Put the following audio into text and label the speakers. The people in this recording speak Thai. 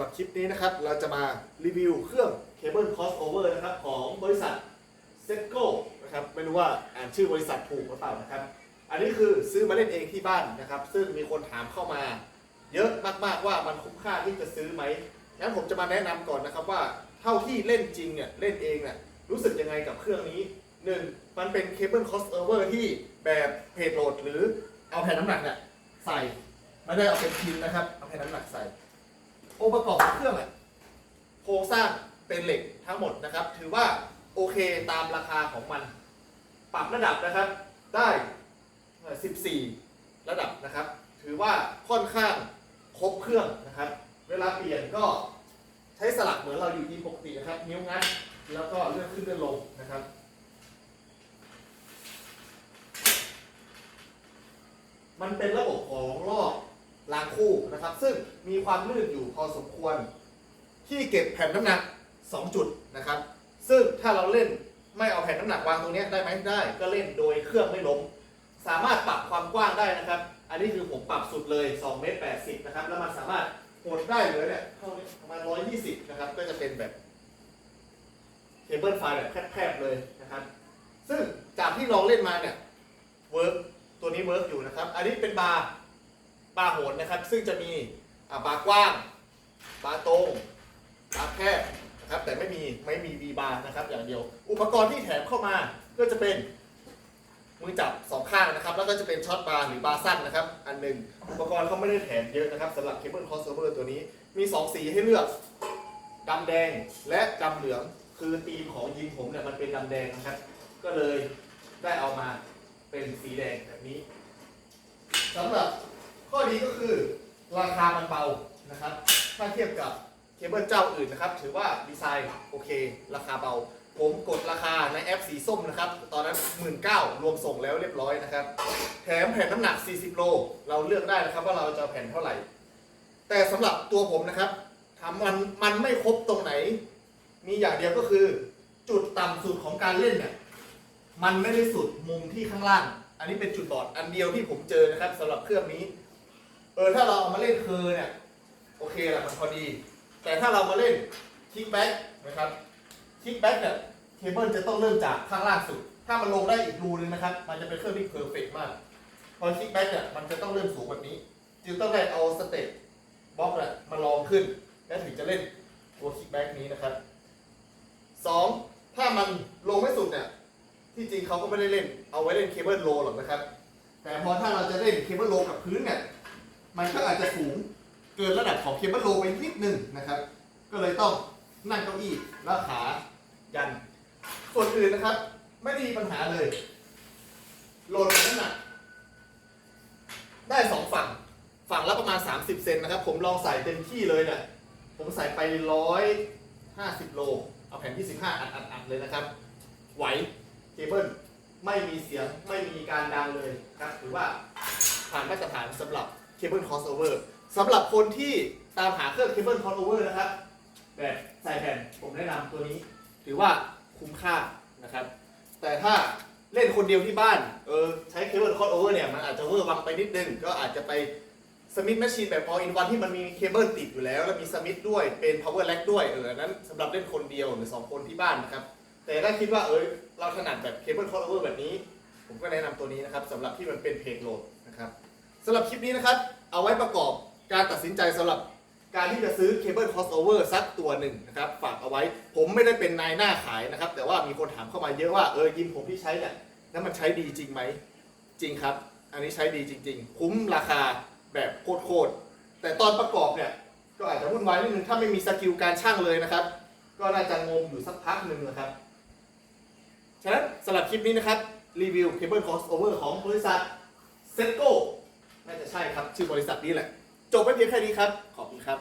Speaker 1: หรับคลิปนี้นะครับ เราจะมารีวิวเครื่องเคเบิลคอสโอเวอร์นะครับของบริษัทเซ t โกนะครับไม่รู้ว่าอ่านชื่อบริษัทถูกหรือเปล่านะครับ อันนี้คือซื้อมาเล่นเองที่บ้านนะครับ ซึ่งมีคนถามเข้ามา เยอะมากๆว่ามันคุ้มค่าที่จะซื้อไหมงั้นผมจะมาแนะนำก่อนนะครับว่าเท่าที่เล่นจริงเนี่ยเล่นเองเนี่ยรู้สึกยังไงกับเครื่องนี้หนึ่งมันเป็นเคเบิลคอสโอเวอร์ที่แบบเพจโหลดหรือเอาแผ่นน้ำหนักเนี่ยใส่ไม่ได้เอาเป็นพินนะครับ เอาแผ่นน้ำหนักใส่ องค์ประกอบของเครื่องอะโครงสร้างเป็นเหล็กทั้งหมดนะครับ ถือว่าโอเคตามราคาของมัน ปรับระดับนะครับได้ 14 ระดับนะครับ ถือว่าค่อนข้างครบเครื่องนะครับ เวลาเปลี่ยนก็ใช้สลักเหมือนเราอยู่ทีปกตินะครับ นิ้วงัดแล้วก็เลื่อนขึ้นเลื่อนลงนะครับมันเป็นระบบของรอบางคู่นะครับ ซึ่งมีความลื่นอยู่พอสมควร ที่เก็บแผ่นน้ำหนัก 2 จุดนะครับ ซึ่งถ้าเราเล่นไม่เอาแผ่นน้ำหนักวางตรงนี้ได้ไหมได้ ก็เล่นโดยเครื่องไม่ล้ม สามารถปรับความกว้างได้นะครับ อันนี้คือผมปรับสุดเลย2เมตร80นะครับ แล้วมันสามารถหดได้เลือเนี่ยเท่านี้ประมาณ120นะครับ ก็จะเป็นแบบเคเบิลไฟแบบแคบๆเลยนะครับ ซึ่งจากที่ลองเล่นมาเนี่ยเวิร์กตัวนี้เวิร์กอยู่นะครับ อันนี้เป็นบาร์ บาโหนนะครับ ซึ่งจะมีอ่าบาร์กว้างบาร์ตรงบาร์แคบนะครับแต่ไม่มีไม่มีวีบาร์นะครับอย่างเดียว อุปกรณ์ที่แถมเข้ามาก็จะเป็นมือจับสองข้างนะครับ แล้วก็จะเป็นช็อตบาร์หรือบาร์สั้นนะครับ อันหนึ่งอุปกรณ์เขาไม่ได้แถมเยอะนะครับสำหรับเคเบิลคอสโอเวอร์ตัวนี้มีสองสีให้เลือกดำแดงและดำเหลืองคือธีมของยิงผมเนี่ยมันเป็นดำแดงนะครับ ก็เลยได้เอามาเป็นสีแดงแบบนี้สำหรับ ข้อดีก็คือราคามันเบานะครับ ถ้าเทียบกับเคเบิลเจ้าอื่นนะครับ ถือว่าดีไซน์โอเค ราคาเบา ผมกดราคาในแอปสีส้มนะครับ ตอนนั้น 1 9ื่นรวมส่งแล้วเรียบร้อยนะครับ แถมแผ่นน้ำหนัก 40 โล เราเลือกได้นะครับว่าเราจะแผ่นเท่าไหร่ แต่สำหรับตัวผมนะครับถามมันมันไม่ครบตรงไหน มีอย่างเดียวก็คือ จุดต่ำสุดของการเล่นเนี่ยมันไม่ได้สุดมุมที่ข้างล่าง อันนี้เป็นจุดบอดอันเดียวที่ผมเจอนะครับสำหรับเครื่องนี้ ออถ้าเราเอามาเล่นเคอเนี่ยโอเคแหละมันพอดี แต่ถ้าเรามาเล่นคิกแบ็กนะครับคิกแบ็กเนี่ยเคเบิลจะต้องเริ่มจากข้างล่างสุด ถ้ามันลงได้อีกรูนึงนะครับ มันจะเป็นเครื่องที่เพอร์เฟกมากพอคิกแบ็กเนี่ยมันจะต้องเริ่มสูงแบบนี้ จึงต้องได้เอาสเต็ปบล็อกเนี่ยมาลองขึ้น แล้วถึงจะเล่นตัวคิกแบ็กนี้นะครับสองถ้ามันลงไม่สุดเนี่ยที่จริงเขาก็ไม่ได้เล่นเอาไว้เล่นเคเบิลโลหรอกนะครับ แต่พอถ้าเราจะเล่นเคเบิลโลกับพื้นเนี่ย มันก็อาจจะสูงเกินระดับของเคเบิลโลไปนิดนึงนะครับ ก็เลยต้องนั่งเก้าอี้แล้วขายัน ส่วนอื่นนะครับ ไม่ได้มีปัญหาเลยโหลดน้ำหนักได้สองฝั่ง ฝั่งละประมาณ 30 เซนนะครับ ผมลองใส่เต็มที่เลยเนี่ยผมใส่ไปร้อยห้าสิบโล เอาแผ่นที่15อัดอัดอัดเลยนะครับ ไหวเคเบิลไม่มีเสียง ไม่มีการดังเลยครับถือว่าผ่านมาตรฐานสำหรับ เคเบิลคอสโอเวอร์สำหรับคนที่ตามหาเครื่องเคเบิลคอสโอเวอร์นะครับแบบใส่แผ่นผมแนะนำตัวนี้ ถือว่าคุ้มค่านะครับ แต่ถ้าเล่นคนเดียวที่บ้านเออใช้เคเบิลคอสโอเวอร์เนี่ยมันอาจจะเวอร์วังไปนิดนึง ก็อาจจะไปสมิธแมชชีนแบบ all in one ที่มันมีเคเบิลติดอยู่แล้ว แล้วมีสมิธด้วยเป็น power rack ด้วยเออนั้นสำหรับเล่นคนเดียวหรือสองคนที่บ้านนะครับ แต่ถ้าคิดว่าเออเราถนัดแบบเคเบิลคอ s โอเวอร์แบบนี้ ผมก็แนะนำตัวนี้นะครับสำหรับที่มันเป็นเพจโหลด สำหรับคลิปนี้นะครับ เอาไว้ประกอบการตัดสินใจสำหรับการที่จะซื้อเคเบิลคอ s โอเวอร์สักตัวหนึ่งนะครับ ฝากเอาไว้ผมไม่ได้เป็นนายหน้าขายนะครับ แต่ว่ามีคนถามเข้ามาเยอะว่าเออยิมผมที่ใช้เนี่ยนั้นมันใช้ดีจริงไหมจริงครับ อันนี้ใช้ดีจริง ๆ คุ้มราคาแบบโคตรๆแต่ตอนประกอบเนี่ยก็อาจจะวุ่นวายนิดนึงถ้าไม่มีสกิลการช่างเลยนะครับ ก็น่าจะงงอยู่สักพักหนึ่งนะครับฉะนั้นสำหรับคลิปนี้นะครับรีวิวเคเบิลคอสโอเวอร์ของบริษัทเซ t โก น่าจะใช่ครับ ชื่อบริษัทนี้แหละ จบไปเพียงแค่นี้ครับ ขอบคุณครับ